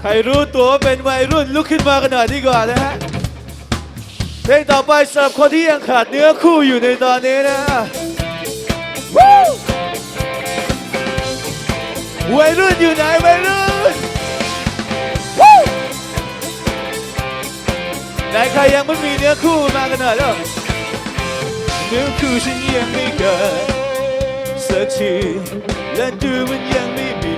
ใครรู้ตัวว่าเป็นวัยรุ่นลุกขึ้นมากันหน่อยดีกว่านะฮะเพลงต่อไปสำหรับคนที่ยังขาดเนื้อคู่อยู่ในตอนนี้นะวู้วัยรุ่นอยู่ไหนวัยรุ่นวู้ไหนใครยังไม่มีเนื้อคู่มากันหน่อยแล้วเนื้อคู่ฉันยังไม่เกิดสักทีและดูมันยังไม่มี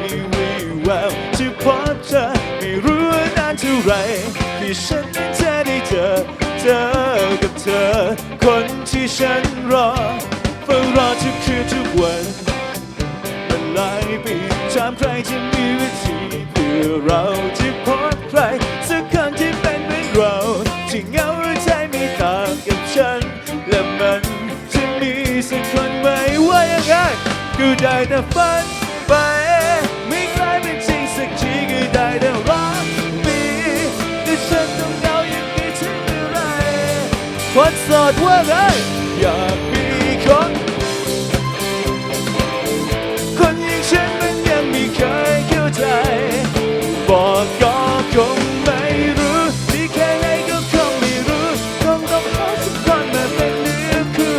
วี่แววจะพบเธอไม่รู้ว่านานเท่าไรที่ฉันนั้นจะได้เจอเจอกับเธอ คนที่ฉันรอเฝ้ารอทุกคืนทุกวันมันหลายปีถามใครจะมีวิธีเพื่อเราจะพบใครสักคนที่เป็นเหมือนเราที่เหงาหรือใจไม่ต่างกับฉัน และมันจะมีสักคนไหมว่ายังไงก็ได้แต่ฝัน ดว่าไงอยากมีคน คนอย่างฉันมันยังไม่เคยเข้าใจ บอกก็คงไม่รู้ที่แค่ไหนก็คงไม่รู้คงต้องหาสักคนมาเป็นเนื้อคู่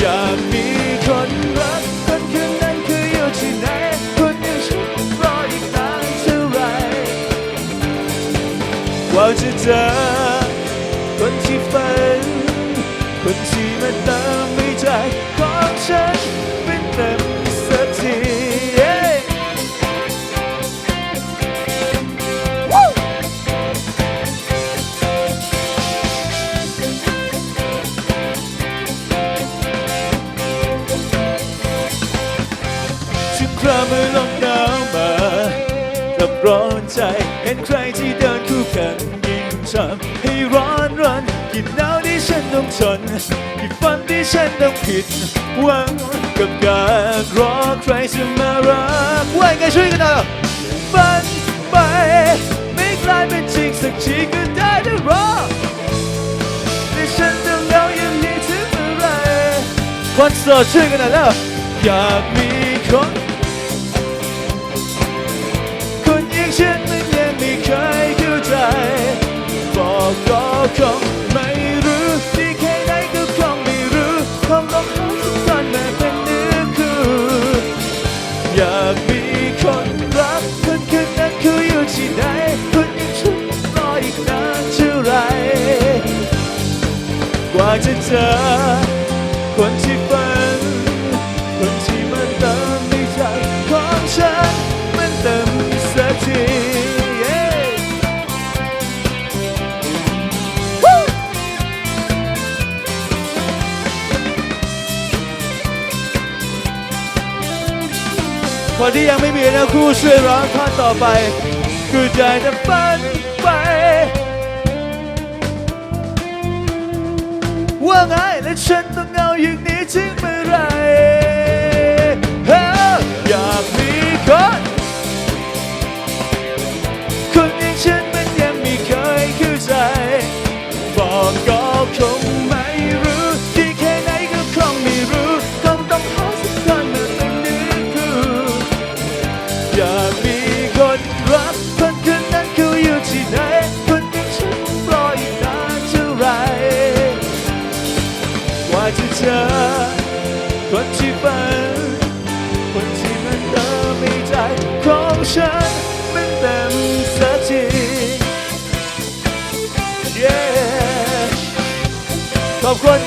อยากมีคนรักคนคนนั้นคืออยู่ที่ไหนคนอย่างฉันรออีกนานเท่าไหรกว่าจะเจอ มื่อลมหนาวมากับร้อนใจเห็นใครที่เดินคู่กันยิ่งทำให้ร้อนรนกินหนาวที่ฉันต้องทนที่ฝันที่ฉันต้องผิดหวังกับการรอใครจะมารักไว่าไงช่วยกันหน่อยฝันไปไม่กลายเป็นจริงสักทีก็ได้แต่รอแต่ฉันต้องเหงาอย่างนี้ถึงเมื่อไรคนโสดช่วยกันหน่อยแล้วอยากมีคน คงไม่รู้ที่แค่ไหนก็คงไม่รู้คงต้องหาทุกคนมาเป็นเนื้อคู่อยากมีคนรักคนคนนั้นคืออยู่ที่ไหนคนอย่างฉันรออีกนานเท่าไหรกว่าจะเจอ นะคู่ช่วยร้องท่อนต่อไป คือใจจะฝันไปว่าไงและฉันต้องเงาอย่างนี้ถึงเมื่อไหร คนที่ฝันคนที่มันเติมในใจของฉันมันเต็มสักที Yeah ขอบคุณ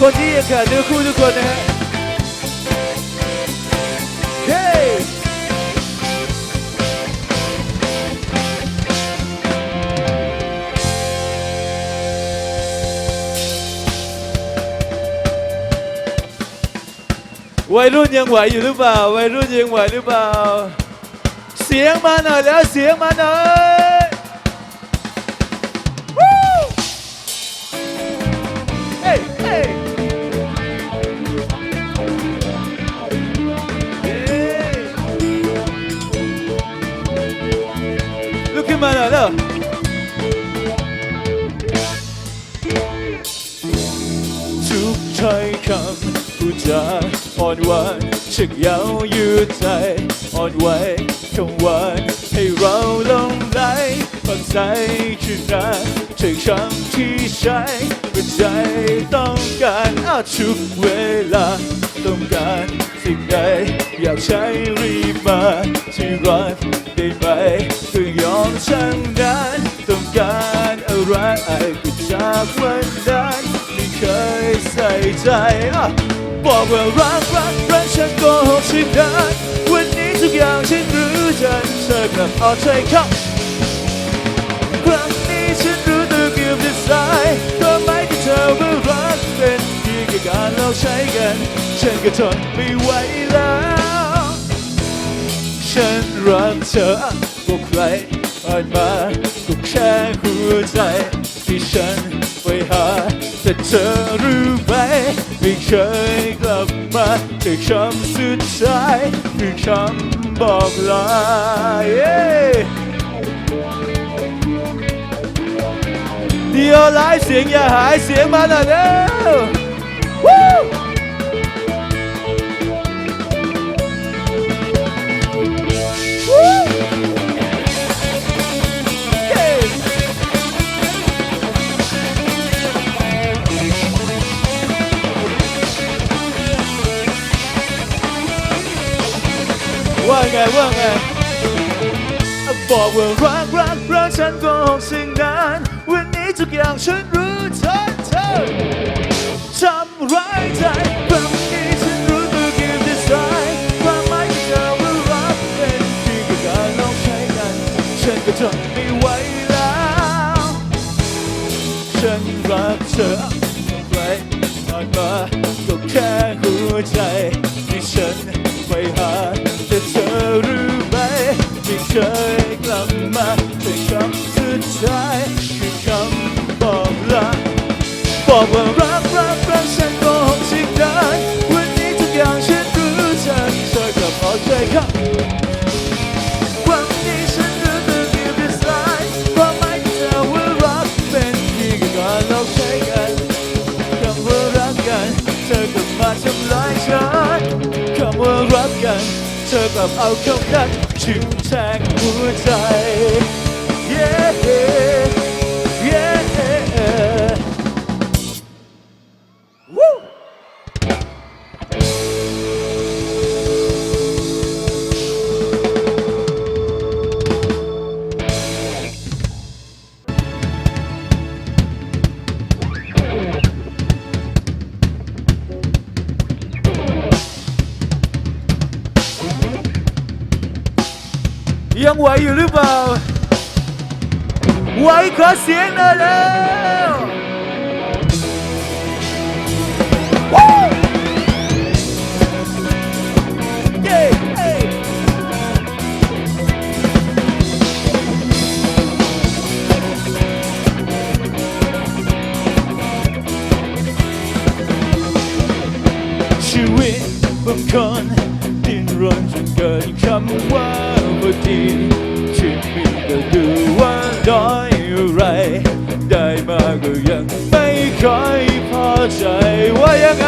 คนที่ยังขาดเนื้อคู่ทุกคนนะฮะ วัยรุ่นยังไหวอยู่หรือเปล่า วัยรุ่นยังไหวหรือเปล่า เสียงมาหน่อยแล้วเสียงมาหน่อย Woo! Hey, hey. Hey. ลุกขึ้นมาหน่อยแล้ว จาอ่อนหวานช่างเย้ายืดใจอ่อนไหวคำหวานให้เราลงไหลฝังใจคืนนั้นใช่คำที่ใช้เมื่อใจต้องการอาทุกเวลาต้องการสิ่งใดอยากใช้รีบมาที่รักได้ไหมก็ยอมช่างนั้นต้องการอะไรก็จากวันนั้นไม่เคยใส่ใจ บอกว่ารักรักรักฉันโกหกฉันนั้นวันนี้ทุกอย่างฉันรู้จันเธอกลับเอาใจเข้าครั้งนี้ฉันรู้ตัวเกือบจะสายก็ไม่ที่เธอว่ารักเป็นเพียงแค่การเราใช้กัน ฉันก็ทนไม่ไหวแล้ว ฉันรักเธอก็ใครผ่านมาก็แค่หัวใจที่ฉันไปหา เธอรู้ไหมไม่เคยกลับมาแต่คำสุดท้ายคือคำบอกลา yeah เดียวไลฟ์เสี ว่าไงว่าไงบอกว่ารักรักรักฉันก็หกสิ่งนั้นวันนี้ทุกอย่างฉันรู้ทันเธอทำร้ายใจบางทีฉันรู้ตัวเก็บจะสายความหมายที่เธอว่ารักเป็นเพียงแค่การลองใช้กัน ฉันก็ทนไม่ไหวแล้ว ฉันรักเธอใครผ่านมาก็แค่หัวใจที่ฉัน กัน เธอกลับเอาคำนั้นชิงแทงหัวใจ yeah yeah ยังไหวอยู่หรือเปล่า ไหวขอเสียงหน่อยแล้วชีวิตบางคนดิ้นรนจนเกินคำว่า อดีที่มีก็ดูว่าด้อยอะไร ได้มาก็ยังไม่ค่อยพอใจว่ายังไง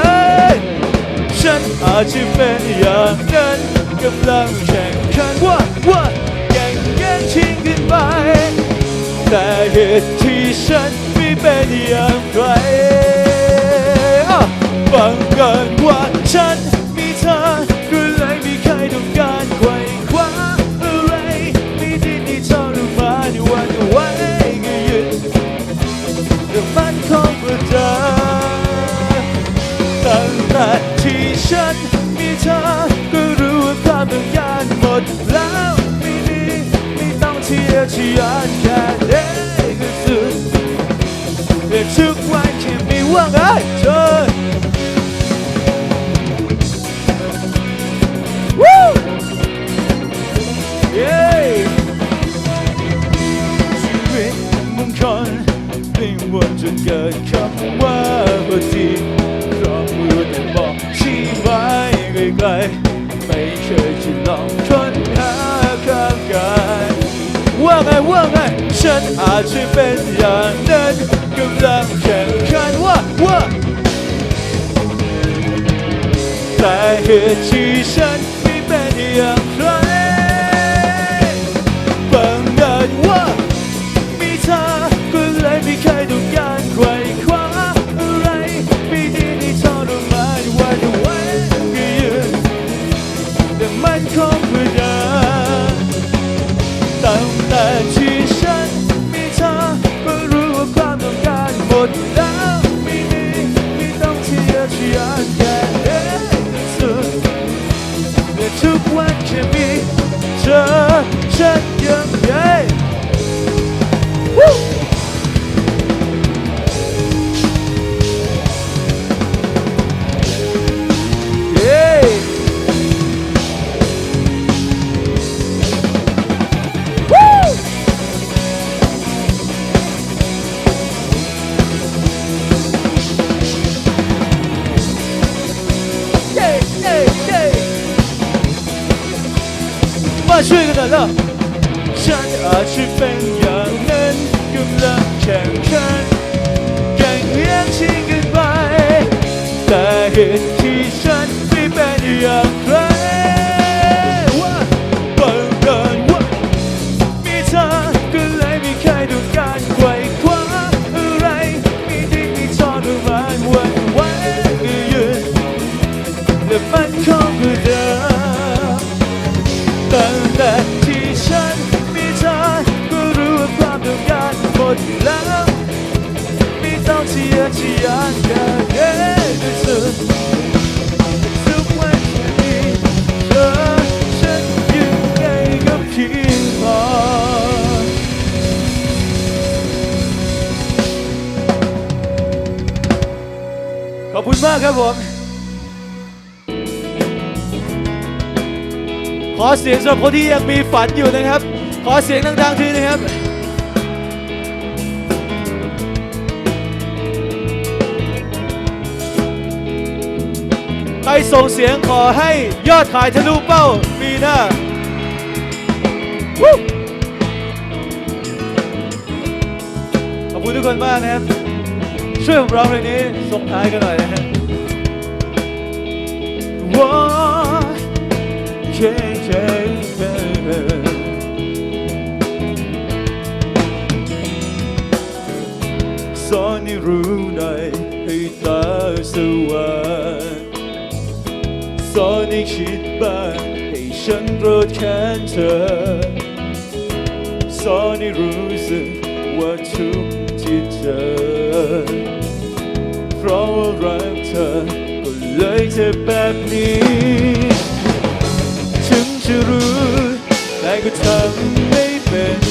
ฉันอาจจะเป็นอย่างนั้นกำลังแข่งขันว่าว่าแย่งแย่งชิงกันไป แต่เหตุที่ฉันไม่เป็นอย่างไรบังเกินว่าฉัน เกิดคำว่าพอดีเพราะมือแต่บอกชี้ไว้ไกลๆไม่เคยจะลองค้นหาข้างกายว่าไงว่าไงฉันอาจจะเป็นอย่างนั้นกำลังแข่งขันว่าว่าแต่เหตุที่ฉัน ฉันอาจจะเป็นอย่างนั้นกำลังแข่งขันแข่งเลี้ยงชิงกันไปแต่เหตุที่ฉันไม่เป็นอย่างใคร เสียงสำหรับคนที่ยังมีฝันอยู่นะครับ ขอเสียงดังๆทีนะครับใครส่งเสียงขอให้ยอดขายทะลุเป้าปีหน้าขอบคุณทุกคนมากนะครับ ช่วยผมร้องเพลงนี้ส่งท้ายกันหน่อยนะฮะว้า เคเคเคสอนให้รู้หน่อยให้ตาสว่างสอนให้คิดบ้างให้ฉันโกรธแค้นเธอ สอนให้รู้สึกว่าทุกที่เจอ เพราะว่ารักเธอก็เลยเจ็บแบบนี้ จะรู้แต่ก็ทำไม่เป็น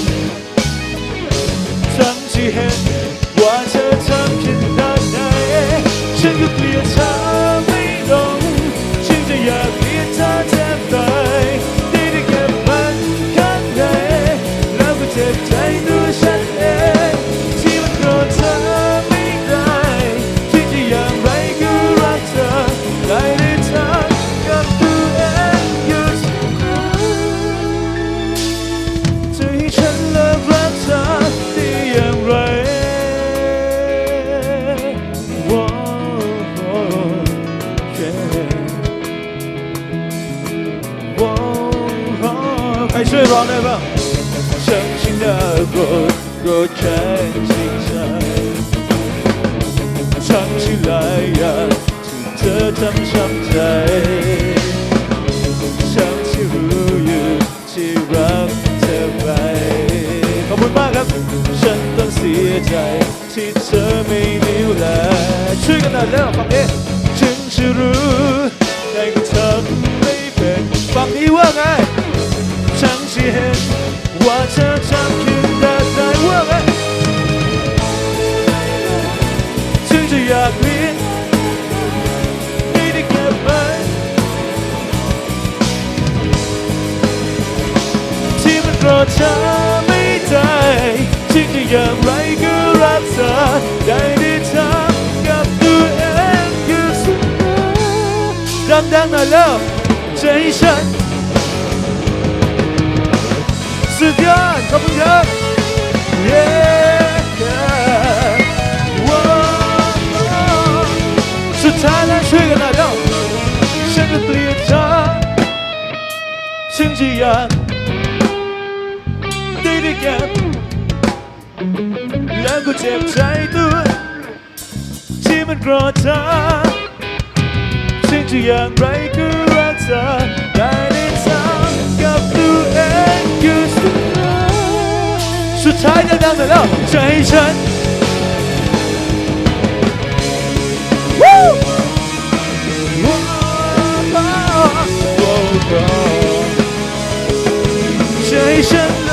มากครับ ฉันต้องเสียใจที่เธอไม่นิ้วแลช่วยกันหน่อยแล้วฟังนี้ถึงจะรู้แต่ก็ทำไม่เป็นฟังนี้ว่าไงฉันที่เห็นว่าเธอทำคิดได้ได้ว่าไงถึงจะอยากเรียนไม่ได้เก็บไว้ที่มันรอเธอไม่ อย่างไรก็รักเธอได้ได้ทำกับตัวเองอยู่เสมอดังๆหน่อยแล้วใจฉันสุดยอดขอบคุณครับ Yeah, yeah. Whoa. สุดท้ายแล้วช่วยกันหน่อยแล้วฉันจะเปลี่ยนเธอฉันจะอยากได้ได้แก่ แล้วก็เจ็บใจตัว ที่มันกรธเธอฉันจะอย่างไรก็รักเธอได้ได้ทำกับตัวเองอยู่เสมอสุดท้ายดังๆหน่แล้วใจฉัน Woo! ใจฉัน